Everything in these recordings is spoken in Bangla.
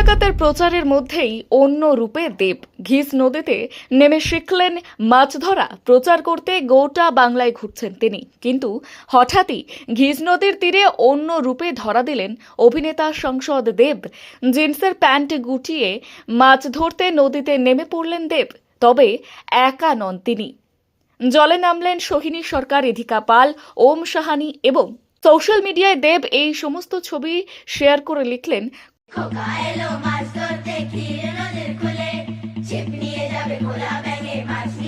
ডাকাতের প্রচারের মধ্যেই অন্য রূপে দেব। ঘিস নদীতে নেমে শিখলেন মাছ ধরা। প্রচার করতে গোটা বাংলায় ঘুরছেন তিনি। কিন্তু হঠাৎই ঘিস নদীর তীরে অন্য রূপে ধরা দিলেন অভিনেতা সংসদ দেব। জিন্সের প্যান্ট গুটিয়ে মাছ ধরতে নদীতে নেমে পড়লেন দেব। তবে একা নন তিনি। জলে নামলেন সোহিনী সরকার এধিকা পাল, ওম সাহানি এবং সোশ্যাল মিডিয়ায় দেব এই সমস্ত ছবি শেয়ার করে লিখলেন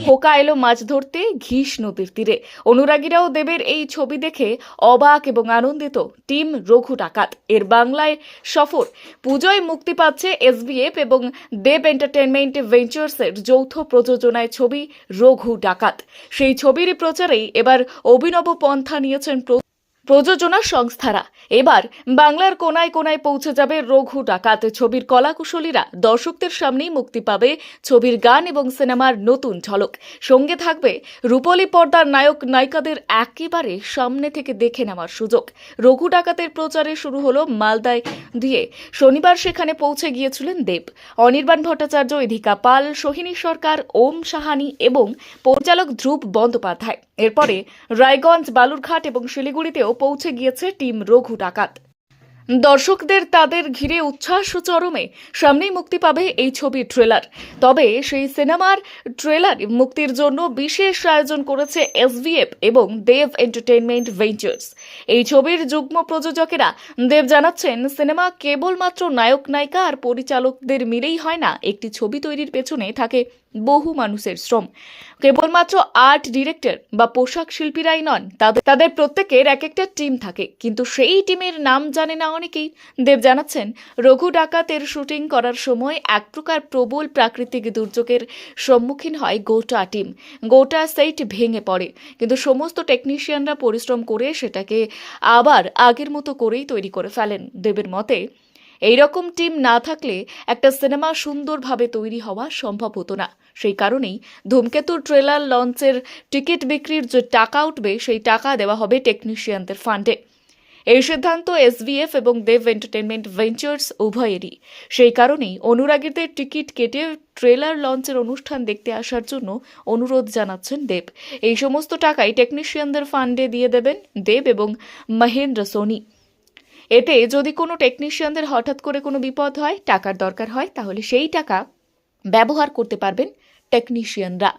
খোকা এলো মাছ ধরতে ঘিস নদীর তীরে। অনুরাগীরাও দেবের এই ছবি দেখে অবাক এবং আনন্দিত। টিম রঘু ডাকাত। এর বাংলায় সফর। পুজোয় মুক্তি পাচ্ছে এসবিএফ এবং দেব এন্টারটেনমেন্ট ভেঞ্চার্সের যৌথ প্রযোজনায় ছবি রঘু ডাকাত। সেই ছবির প্রচারেই এবার অভিনব পন্থা নিয়েছেন প্রযোজনা সংস্থারা। এবার বাংলার কোনায় কোনায় পৌঁছে যাবে রঘু ডাকাত। ছবির কলাকুশলীরা দর্শকদের সামনেই মুক্তি পাবে ছবির গান এবং সিনেমার নতুন ঝলক। সঙ্গে থাকবে রূপলী পর্দার নায়ক নায়িকাদের একেবারে সামনে থেকে দেখে নেওয়ার সুযোগ। রঘু ডাকাতের প্রচারে শুরু হলো মালদায় দিয়ে শনিবার সেখানে পৌঁছে গিয়েছিলেন দেব। অনির্বাণ ভট্টাচার্য এধিকা পাল, সোহিনী সরকার, ওম সাহানি এবং পরিচালক ধ্রুব বন্দ্যোপাধ্যায়। এরপরে রায়গঞ্জ, বালুরঘাট এবং শিলিগুড়িতেও পৌঁছে গিয়েছে টিম রঘু ডাকাত। দর্শকদের তাদের ঘিরে উচ্ছ্বাস চরমে সামনেই মুক্তি পাবে এই ছবির ট্রেলার। তবে সেই সিনেমার ট্রেলার মুক্তির জন্য বিশেষ আয়োজন করেছে এসভিএফ এবং দেব এন্টারটেইনমেন্ট ভেঞ্চার্স। এই ছবির যুগ্ম প্রযোজকেরা দেব জানাচ্ছেন, সিনেমা কেবলমাত্র নায়ক, নায়িকা আর পরিচালকদের মিলেই হয় না, একটি ছবি তৈরির পেছনে থাকে বহু মানুষের শ্রম। কেবলমাত্র আর্ট ডিরেক্টর বা পোশাক শিল্পীরাই নন, তাদের তাদের প্রত্যেকের এক একটা টিম থাকে, কিন্তু সেই টিমের নাম জানে না অনেকেই দেব জানাচ্ছেন, রঘু ডাকাতের শুটিং করার সময় এক প্রকার প্রবল প্রাকৃতিক দুর্যোগের সম্মুখীন হয় গোটা টিম। গোটা সেট ভেঙে পড়ে। কিন্তু সমস্ত টেকনিশিয়ানরা পরিশ্রম করে সেটাকে আবার আগের মতো করেই তৈরি করে ফেলেন। দেবের মতে এই রকম টিম না থাকলে একটা সিনেমা সুন্দরভাবে তৈরি হওয়া সম্ভব হতো না। সেই কারণেই ধূমকেতুর ট্রেলার লঞ্চের টিকিট বিক্রির যে টাকা উঠবে সেই টাকা দেওয়া হবে টেকনিশিয়ানদের ফান্ডে। এই সিদ্ধান্ত এসভিএফ এবং দেব এন্টারটেনমেন্ট ভেঞ্চার্স উভয়েরই। সেই কারণেই অনুরাগীদের টিকিট কেটে ট্রেলার লঞ্চের অনুষ্ঠান দেখতে আসার জন্য অনুরোধ জানাচ্ছেন দেব। এই সমস্ত টাকাই টেকনিশিয়ানদের ফান্ডে দিয়ে দেবেন দেব এবং মহেন্দ্র সোনি। এতে যদি কোনো টেকনিশিয়ানদের হঠাৎ করে কোনো বিপদ হয়, টাকার দরকার হয়, তাহলে সেই টাকা ব্যবহার করতে পারবেন টেকনিশিয়ানরা।